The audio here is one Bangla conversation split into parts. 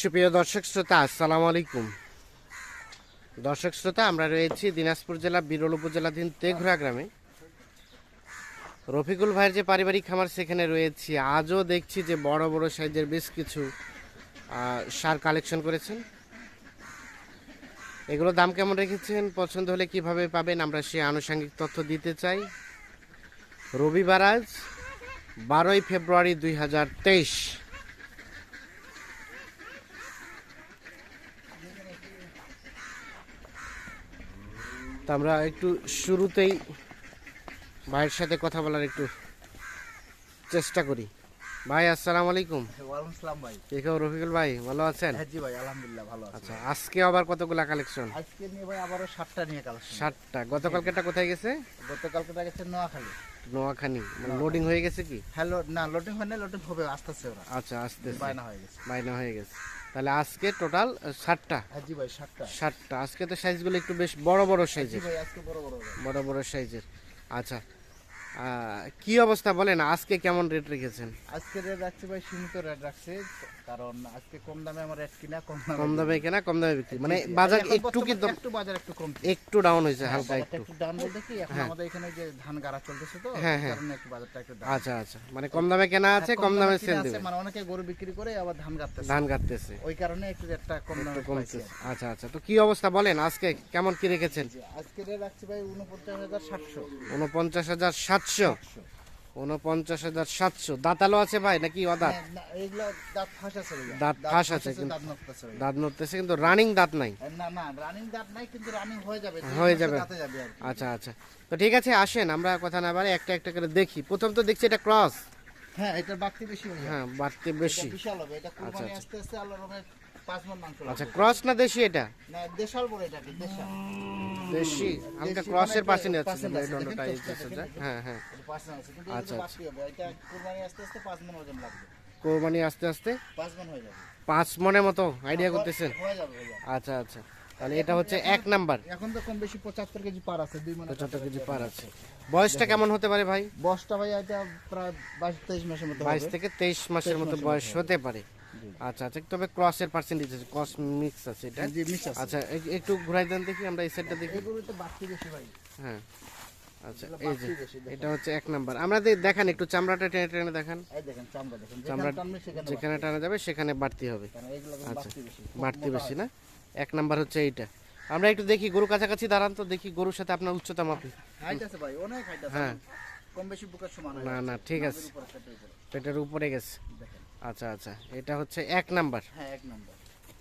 সুপ্রিয় দর্শক শ্রোতা, আসসালামু আলাইকুম। দর্শক শ্রোতা, আমরা রয়েছি দিনাজপুর জেলা, বিরল উপজেলাধীন তেঘরা গ্রামে। রফিকুল ভাইয়ের যে পারিবারিক খামার, সেখানে রয়েছি। আজও দেখছি যে বড় বড় সাইজের বেশ কিছু সার কালেকশন করেছেন। এগুলো দাম কেমন রেখেছেন? পছন্দ হলে কীভাবে পাবেন? আমরা সে আনুষঙ্গিক তথ্য দিতে চাই। রবিবার আজ, বারোই ফেব্রুয়ারি দুই হাজার তেইশ। তা আমরা একটু শুরুতেই ভাইয়ের সাথে কথা বলার একটু চেষ্টা করি। ভাই আসসালামু আলাইকুম। ওয়ালাইকুম সালাম ভাই। কে কেউ রফিকুল ভাই? ভালো আছেন? হ্যাঁ জি ভাই আলহামদুলিল্লাহ ভালো আছি। আচ্ছা আজকে আবার কতগুলা কালেকশন আজকে নিয়ে ভাই সাতটা নিয়ে কালেকশন ষাটটা গতকালকেটা কোথায় গেছে? গতকালকে গেছে নোয়াখালী। মানে লোডিং হয়ে গেছে কি? হ্যালো না লোডিং হয় না লোডিং হবে আস্তে আস্তে ওরা। আচ্ছা আসতে বায়না হয়ে গেছে। বাইনা হয়ে গেছে। তাহলে আজকে টোটাল ষাটটা। হ্যাঁ জি ভাই ষাটটা। ষাটটা। আজকে তো সাইজগুলো একটু বেশ বড় বড় সাইজের বড় বড় বড়। বড় সাইজের আচ্ছা কি অবস্থা বলেন? আজকে কেমন রেট রেখেছেন? আজকে রেট রাখছে ভাই সীমিত রেট রাখছে। কারণ আজকে কম দামে আমার রেট কিনা কম দামে কম দামে কেনা কম দামে বিক্রি। মানে। বাজার একটু কি একটু বাজার একটু কম একটু ডাউন হয়েছে হালকা একটু। একটু ডাউন বলতে কি এখন আমাদের এখানে যে ধান গাড়া চলতেছে তো হ্যাঁ, হ্যাঁ। কারণে একটু বাজারটা একটু down। আচ্ছা আচ্ছা। মানে কম দামে কেনা আছে কম দামে সেল দেবে। মানে অনেকে গরু বিক্রি করে আবার ধান কাটতেছে ধান কাটতেছে ওই কারণে একটু রেটটা কম দামে পাইছি আচ্ছা আচ্ছা। তো কি অবস্থা বলেন আজকে কেমন কি রেখেছেন? আজকে রেট রাখছি ভাই উনপঞ্চাশ হাজার সাতশো। উনপঞ্চাশ হাজার সাতশো। দাঁতালো আছে ভাই নাকি অদাঁত? হ্যাঁ, দাঁত ফাঁস আছে দাঁত ফাঁস আছে কিন্তু- দাঁত নড়তেছে কিন্তু রানিং দাঁত নাই। না না রানিং দাঁত নাই কিন্তু রানিং হয়ে যাবে হয়ে যাবে। আচ্ছা আচ্ছা। তো ঠিক আছে আসেন আমরা কথা না বাড়ি একটা একটা করে দেখি। প্রথম তো দেখছি এটা ক্রস হ্যাঁ এটার বাড়তি বেশি হ্যাঁ বাড়তে বেশি। বিশাল হবে এটা কুরবানি আচ্ছা। আস্তে আস্তে আল্লাহ রহমে পাঁচ মন মাংস আচ্ছা ক্রস না দেশি এটা? না দেশাল বলে এটাকে দেশাল। দেশি? হালকা ক্রসের পাশে এটা যাচ্ছে percent ভাই আছে, দণ্ডটা এই তো, দিচ্ছে দেখেন, যা। দেখেন। হ্যাঁ হ্যাঁ। কিন্তু আচ্ছা, এটা কুরবানি আস্তে আস্তে পাঁচ মন ওজন লাগবে। কোরবানি আস্তে আস্তে? পাঁচ মনের মতো আইডিয়া করতেছেন? আচ্ছা আচ্ছা। তাহলে এটা হচ্ছে এক নাম্বার। এখন তো কম বেশি পঁচাত্তর কেজি পার আছে দুই মানে পঁচাত্তর কেজি পার আছে। বয়সটা কেমন হতে পারে ভাই? বসটা ভাই এটা প্রায় বাইশ তেইশ মাসের মধ্যে বাইশ থেকে তেইশ মাসের মতো বয়স হতে পারে। আচ্ছা আচ্ছা তবে ক্রসের পার্সেন্টেজ আছে ক্রস মিক্স আছে এটা? আচ্ছা একটু ঘুরাই দেন দেখি আমরা এই সাইডটা দেখি। হ্যাঁ। আচ্ছা এই যে। এটা হচ্ছে এক নাম্বার। আমরা দেখান একটু চামড়াটা টেনে টেনে দেখান। এই দেখেন চামড়া যেখানে টানা যাবে সেখানে বাড়তি হবে। আচ্ছা। বাড়তি বেশি না? এক নাম্বার হচ্ছে এইটা। আমরা একটু দেখি গরু কাছাকাছি দাঁড়ান তো দেখি গরুর সাথে আপনার উচ্চতা মাপি হ্যাঁ। কম বেশি বুকের সমান না। না ঠিক আছে। পেটের উপরে। গেছে। আচ্ছা আচ্ছা। এটা হচ্ছে এক নাম্বার। হ্যাঁ এক নম্বর।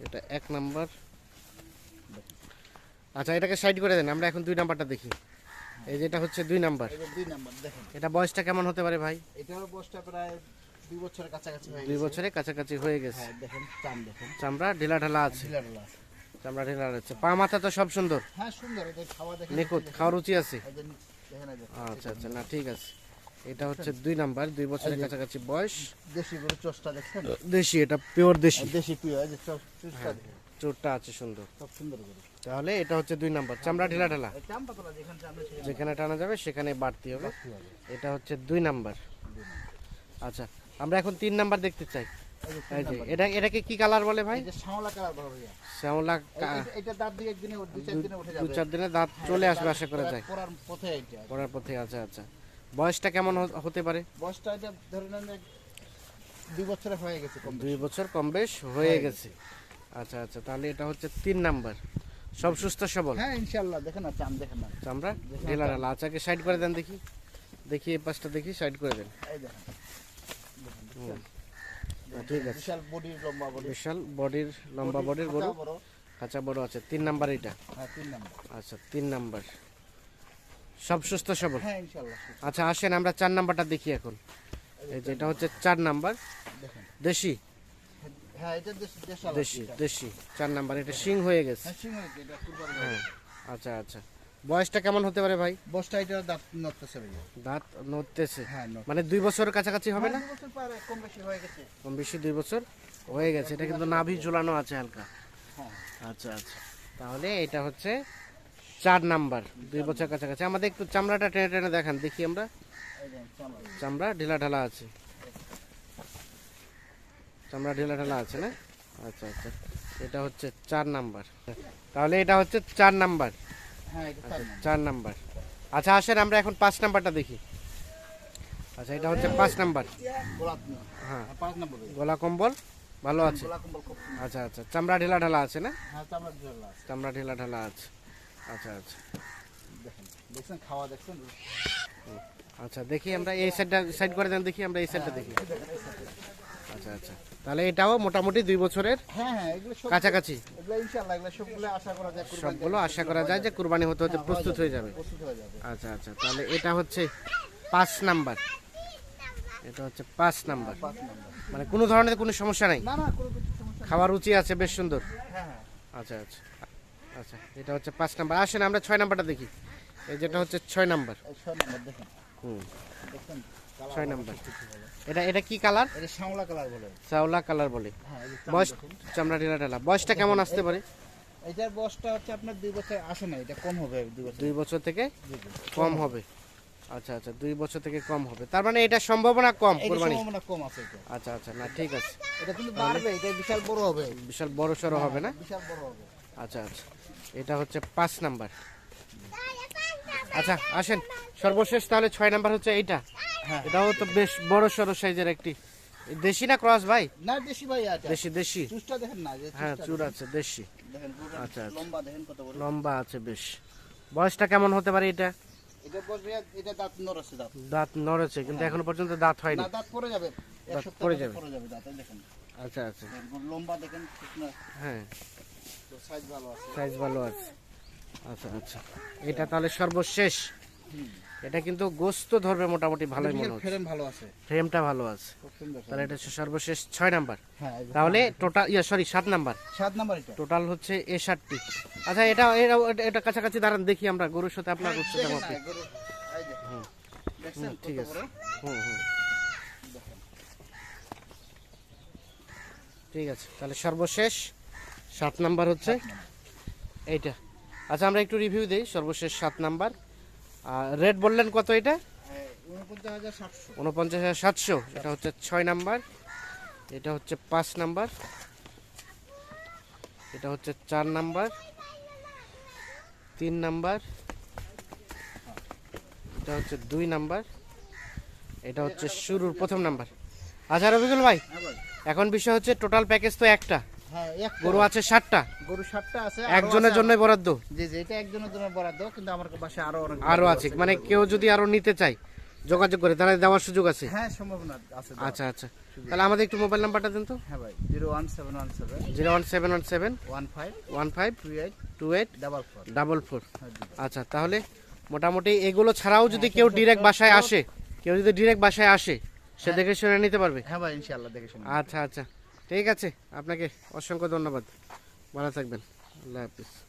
এটা এক নাম্বার। আচ্ছা এটাকে সাইড করে দেন আমরা এখন দুই নাম্বারটা দেখি। এই যেটা হচ্ছে দুই নাম্বার। দুই নম্বর দেখেন। এটা বয়সটা কেমন হতে পারে ভাই? এটারও বয়সটা প্রায় দুই বছরের কাছাকাছি হয়ে দুই গেছে। বছরের কাছাকাছি হয়ে গেছে। হ্যাঁ দেখেন চাম দেখেন। চামড়া ঢিলা ঢালা আছে। চামড়া ঢিলা আছে। পা মাথা তো সব সুন্দর। হ্যাঁ সুন্দর। এটা খাওয়া দেখেন। নিখুঁত খাওয়ার রুচি আছে। আচ্ছা আচ্ছা না ঠিক আছে। এটা হচ্ছে দুই নাম্বার দুই বছরের কাছাকাছি বয়স। দেশি গরু চোষটা দেখছেন? দেশি এটা পিওর দেশি। দেশি পিও এই যে চোষ চোষটা চোরটা আছে সুন্দর। সব সুন্দর গরু তাহলে এটা হচ্ছে দুই নাম্বার চামড়া ঢিলা ঢালা। যেখানে টানা যাবে সেখানে বাড়তি হবে। এটা হচ্ছে দুই নাম্বার। আচ্ছা আমরা এখন তিন নাম্বার দেখতে চাই। এটা এটাকে কি কালার বলে ভাই? শ্যামলা কালার বড় ভাইয়া। এই- এটা দাঁত দিয়ে একদিনে দুই চার দিনে উঠে দু যাবে। চার দিনে দাঁত চলে আসবে আশা করা যায়। পড়ার পথে এটা পড়ার পথে আচ্ছা আচ্ছা। বয়সটা কেমন হতে পারে? বয়সটা এটা ধরে নেন দুই বছরে হয়ে গেছে কম দুই বছর কম বেশ হয়ে গেছে। আচ্ছা আচ্ছা তাহলে এটা হচ্ছে তিন নাম্বার। সব সুস্থ সবল? হ্যাঁ ইনশাআল্লাহ দেখেন না চাম দেখেন না। চামড়া? ঢেলা ঢালা আচ্ছাকে সাইড করে দেন দেখি। দেখি এই পাশটা দেখি সাইড করে দেন। এই দেখেন না, ঠিক আছে। বিশাল বডির লম্বা বডি বিশাল বডির লম্বা বডির গরু। বড়। কাঁচা বড় আছে তিন নাম্বার এটা। হ্যাঁ তিন নম্বর। আচ্ছা তিন নাম্বার। সব সুস্থ সবল? হ্যাঁ আচ্ছা আসেন আমরা চার নাম্বারটা দেখি এখন। এই যে এটা হচ্ছে চার নাম্বার। দেশি? হ্যাঁ দেশ দেশি চার নাম্বার এটা সিং হয়ে গেছে। হ্যাঁ হ্যাঁ আচ্ছা আচ্ছা। বয়সটা কেমন হতে পারে ভাই? বসটা এটা দাঁত নড়তেছে ভাইয়া। দাঁত নড়তেছে? মানে দুই বছরের কাছাকাছি হবে না? কম বেশি হয়ে গেছে। কম বেশি দুই বছর হয়ে গেছে এটা কিন্তু নাভি ঝুলানো আছে হালকা। আচ্ছা আচ্ছা। তাহলে এটা হচ্ছে চার নাম্বার দুই বছর কাছাকাছি। আমাদের একটু চামড়াটা টেনে টেনে দেখান দেখি আমরা। এই দেখেন চামড়া চামড়া ঢিলা ঢালা আছে। চামড়া ঢিলা ঢালা আছে না? আচ্ছা আচ্ছা। এটা হচ্ছে চার নাম্বার। তাহলে এটা হচ্ছে চার নাম্বার। হ্যাঁ এটা চার নাম্বার। চার নাম্বার। আচ্ছা আসেন আমরা এখন পাঁচ নাম্বারটা দেখি। আচ্ছা এটা হচ্ছে পাঁচ নাম্বার। গোলাপ না। হ্যাঁ। হ্যাঁ, পাঁচ নম্বর গলা কম্বল ভালো আছে। গোলাপ কম্বল খুব সুন্দর। আচ্ছা আচ্ছা। চামড়া ঢেলা ঢালা আছে না? হ্যাঁ চামড়ার জল আছে। চামড়া ঢেলা ঢালা আছে। আচ্ছা আচ্ছা। দেখেন দেখছেন খাওয়া দেখছেন? আচ্ছা দেখি আমরা এই সাইডটা সাইড করে দেন দেখি আমরা এই সাইডটা দেখি। আচ্ছা আচ্ছা। তাহলে এটাও মোটামুটি দুই বছরের হ্যাঁ হ্যাঁ কাছাকাছি। সবগুলো আশা করা যায় যে কুরবানি হতে হতে প্রস্তুত হয়ে যাবে। হয়ে আচ্ছা আচ্ছা তাহলে এটা হচ্ছে পাঁচ নাম্বার। এটা হচ্ছে পাঁচ নাম্বার। মানে কোনো ধরনের কোনো সমস্যা নাই। খাওয়ার রুচি আছে বেশ সুন্দর। হ্যাঁ হ্যাঁ। আচ্ছা আচ্ছা। আচ্ছা এটা হচ্ছে পাঁচ নাম্বার। আসেন আমরা ছয় নাম্বারটা দেখি। এই যেটা হচ্ছে ছয় নাম্বার। ছয় নম্বর দেখেন। হুম। ছয় নাম্বার। এটা এটা কি কালার? এটা শ্যামলা কালার বলে। চাওলা কালার বলে। হ্যাঁ বয়স চামড়া ঢিলা ঢালা। বয়সটা কেমন আসতে পারে? এটার বয়সটা হচ্ছে আপনার দুই বছর আসে না এটা কম হবে দুই বছর। দুই বছর থেকে। কম হবে। আচ্ছা আচ্ছা দুই বছর থেকে কম হবে। তার মানে এটা সম্ভাবনা কম কোরবানি সম্ভাবনা কম আছে আচ্ছা আচ্ছা না ঠিক আছে। এটা কিন্তু বাড়বে এটা বিশাল বড় হবে। বিশাল বড় সড়ো হবে না? বিশাল বড় হবে। আচ্ছা আচ্ছা। এটা হচ্ছে পাঁচ নাম্বার। আচ্ছা আসেন। সর্বশেষ তাহলে ছয় নাম্বার হচ্ছে এইটা। হ্যাঁ। এটাও তো বেশ বড় সড়ো সাইজের একটি। দেশি না ক্রস ভাই? না দেশি ভাই আছে দেশি দেশি। চুষটা দেখেন না যে হ্যাঁ চুর আছে দেশি। আচ্ছা, আচ্ছা। লম্বা দেখেন কত বড়। লম্বা আছে বেশ। বয়সটা কেমন হতে পারে এটা? এটা এটা দাঁত নরছে দাঁত। দাঁত নড়েছে কিন্তু এখনও পর্যন্ত দাঁত হয়নি। না দাঁত পড়ে যাবে। এক দাঁত সপ্তাহ পড়ে পরে যাবে। পড়ে যাবে দাঁত দেখেন। আচ্ছা আচ্ছা। লম্বা দেখেন হ্যাঁ। সাইজ ভালো আছে। আচ্ছা আচ্ছা। এটা তাহলে সর্বশেষ। এটা কিন্তু গোস্ত ধরবে মোটামুটি ভালোই মনে হচ্ছে। ফ্রেম ভালো আছে। ফ্রেমটা ভালো আছে। তাহলে এটা হচ্ছে সর্বশেষ ছয় নাম্বার। হ্যাঁ তাহলে টোটাল ইয়া সরি সাত নাম্বার। সাত নাম্বার এটা। টোটাল হচ্ছে এ ষাটটি আচ্ছা এটা এটা- কাছাকাছি দাঁড়ান দেখি আমরা। গরুর সাথে আপনার উচ্চতা দেখেন মাপি। দেখছেন ঠিক আছে। হুম হুম। ঠিক আছে তাহলে সর্বশেষ। সাত নাম্বার হচ্ছে এইটা। আচ্ছা আমরা একটু রিভিউ দিই সর্বশেষ সাত নাম্বার। রেট বললেন কত এটা? হ্যাঁ, ঊনপঞ্চাশ হাজার সাতশো। উনপঞ্চাশ হাজার সাতশো এটা হচ্ছে ছয় নাম্বার এটা হচ্ছে পাঁচ নাম্বার এটা হচ্ছে চার নাম্বার তিন নাম্বার এটা হচ্ছে দুই নাম্বার এটা হচ্ছে শুরুর প্রথম নাম্বার। আচ্ছা রবিকুল হ্যাঁ ভাই এখন বিষয় হচ্ছে টোটাল প্যাকেজ তো একটা। হ্যাঁ এক গরু আছে ষাটটা গরু সাতটা আছে একজনের জন্য বরাদ্দ? জি জি এটা একজনের জন্য বরাদ্দ কিন্তু আমার পাশে আরও অনেক আরও আছে মানে কেউ যদি আরও নিতে চায় যোগাযোগ করে তাহলে দেওয়ার সুযোগ আছে? হ্যাঁ সম্ভাবনা আছে আচ্ছা আচ্ছা। তাহলে আমাদের একটু মোবাইল নাম্বারটা দিন তো। হ্যাঁ ভাই zero one seven one seven zero one seven one seven one five one five two eight two eight double four. Double four. হ্যাঁ। আচ্ছা তাহলে মোটামুটি এগুলো ছাড়াও যদি কেউ ডিরেক্ট বাসায় আসে কেউ যদি ডিরেক্ট বাসায় আসে সে দেখে শুনে নিতে পারবে? হ্যাঁ ভাই ইনশাআল্লাহ দেখে শুনে আচ্ছা আচ্ছা। ঠিক আছে আপনাকে অসংখ্য ধন্যবাদ। ভালো থাকবেন। আল্লাহ হাফিজ।